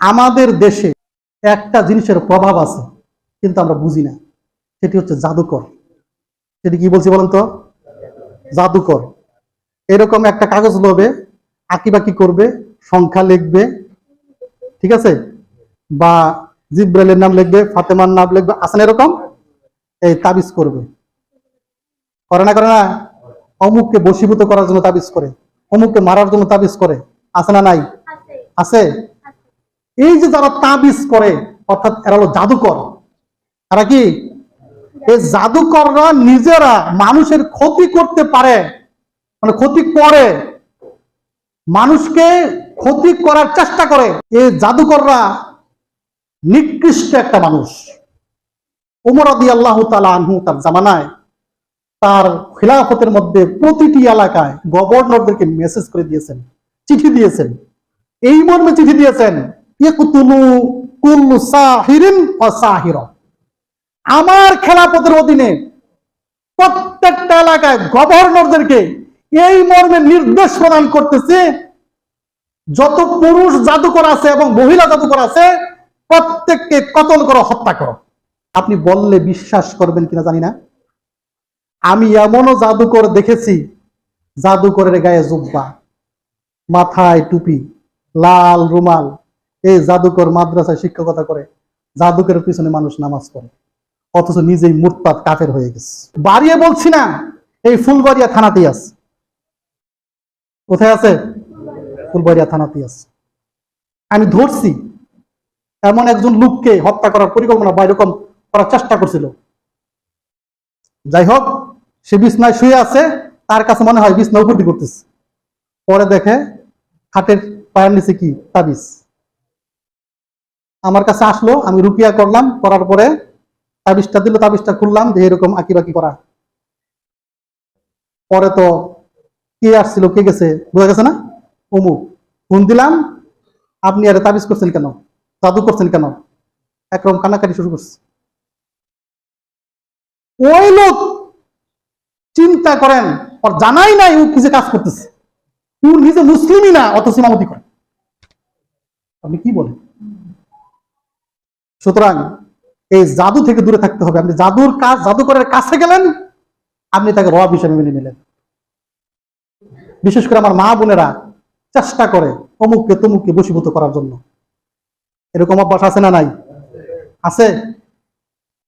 আমাদের দেশে একটা জিনিসের প্রভাব আছে কিন্তু আমরা বুঝি না। সেটি হচ্ছে জাদুকর। সেটি কি বলছি বলেন তো? জাদুকর। এরকম একটা কাগজ লবে আঁকিবাকি করবে সংখ্যা লিখবে ঠিক আছে? বা জিব্রাইলের নাম লিখবে ফাতেমার নাম লিখবে আসেন এরকম? এই তাবিজ করবে। করে না করে না? অমুককে বশীভূত করার জন্য তাবিজ করে অমুককে মারার জন্য তাবিজ করে আছে না নাই? আছে? এই যে যারা তাবিজ করে, অর্থাৎ এরা হলো জাদুকর, তারা কি? এই জাদুকররা নিজেরা মানুষের ক্ষতি করতে পারে মানে ক্ষতি করে, মানুষকে ক্ষতি করার চেষ্টা করে। এই জাদুকররা নিকৃষ্ট একটা মানুষ। উমর আদি আল্লাহ তালা আনহু তার জামানায় তার খিলাফতের মধ্যে প্রতিটি এলাকায় গভর্নরদেরকে মেসেজ করে দিয়েছেন, চিঠি দিয়েছেন। এই মর্মে চিঠি দিয়েছেন ইকতুলু কুল্লু সাহিরিন আমার খেলাপথের অধীনে প্রত্যেকটা এলাকায় গভর্নরদেরকে এই মর্মে নির্দেশ প্রদান করতেছে, যত পুরুষ জাদুকর আছে এবং মহিলা জাদুকর আছে, প্রত্যেককে কতল করো, হত্যা করো। আপনি বললে বিশ্বাস করবেন কিনা জানি না। আমি এমনও জাদুকর দেখেছি, জাদুকরের গায়ে জুব্বা, মাথায় টুপি, লাল রুমাল এই জাদুকর মাদ্রাসায় শিক্ষকতা করে জাদুকরের পিছনে মানুষ নামাজ পড়ে, অথচ নিজেই মুরতাদ কাফের হয়ে গেছে। বাড়িয়ে বলছি না, এই ফুলবাড়িয়া থানাতেই আছে। কোথায় আছে? ফুলবাড়িয়া থানাতেই আছে। আমি ধরছি, এমন একজন লোককে হত্যা করার পরিকল্পনা বা এরকম করার চেষ্টা করছিল। যাই হোক, সে বিছনায় শুয়ে আছে, তার কাছে মনে হয় বিছনা উপর দিয়ে করতেছে পরে দেখে খাটের পায়ের নিচে কি তাবিজ। আমার কাছে আসলো, আমি রুকিয়া করলাম, করার পরে তাবিজটা দিল, তাবিজটা খুললাম যে এরকম আঁকিবাকি করা। পরে তো কে আসছিল, কে গেছে, বোঝা গেছে না? অমুক ফোন দিলাম, আপনি আরে তাবিজ করছেন কেন? জাদু করছেন কেন? একরকম কান্নাকাটি শুরু করছে। ওই লোক চিন্তা করেন, ওর জানাই নাই ও কিছু কাজ করতেছে। ও নিজে মুসলিমই না অত সীমামতি করে। আপনি কি বলেন? সুতরাং এই জাদু থেকে দূরে থাকতে হবে। আপনি জাদুর কাজ জাদুকরের কাছে গেলেন, আপনি তাকে রব হিসেবে মেনে নিলেন। বিশেষ করে আমার মা বোনেরা চেষ্টা করে অমুককে তমুককে বসীভূত করার জন্য। এরকম অভ্যাস আছে না নাই? আছে?